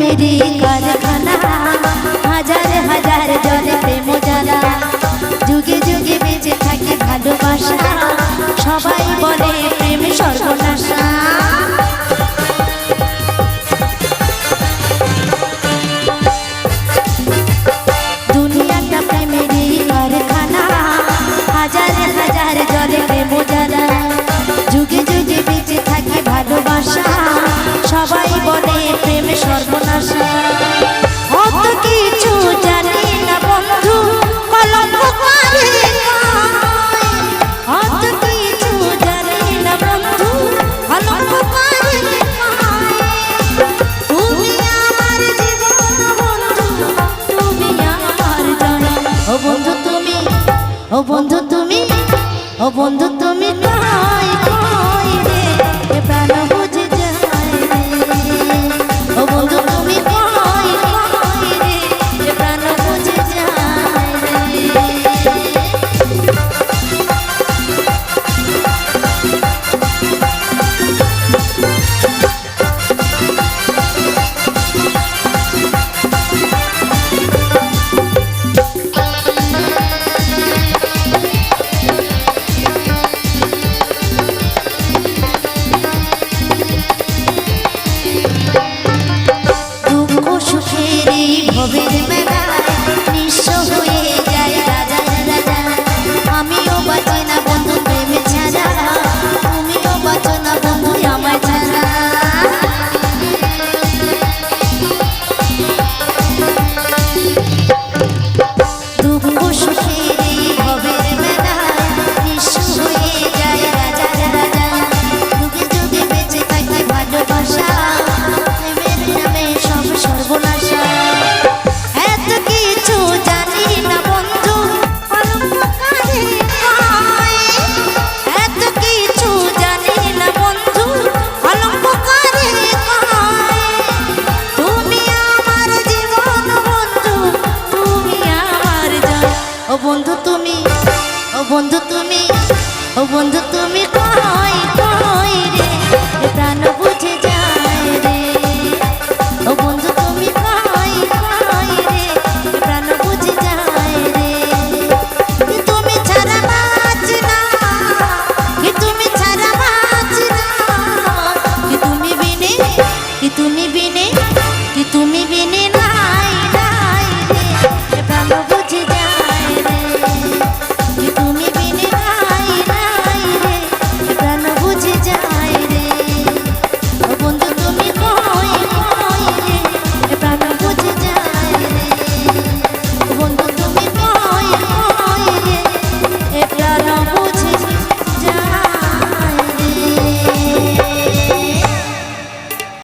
Mary কারখানা হাজার হাজার জলে প্রেম জানা যুগে যুগে বেঁচে থাকে ভালোবাসা। সবাই বলে প্রেম সর্বনাশা। ও বন্ধু তুমি ও বন্ধু তুমি ও বন্ধু তুমি ও বন্ধু তুমি ও বন্ধু তুমি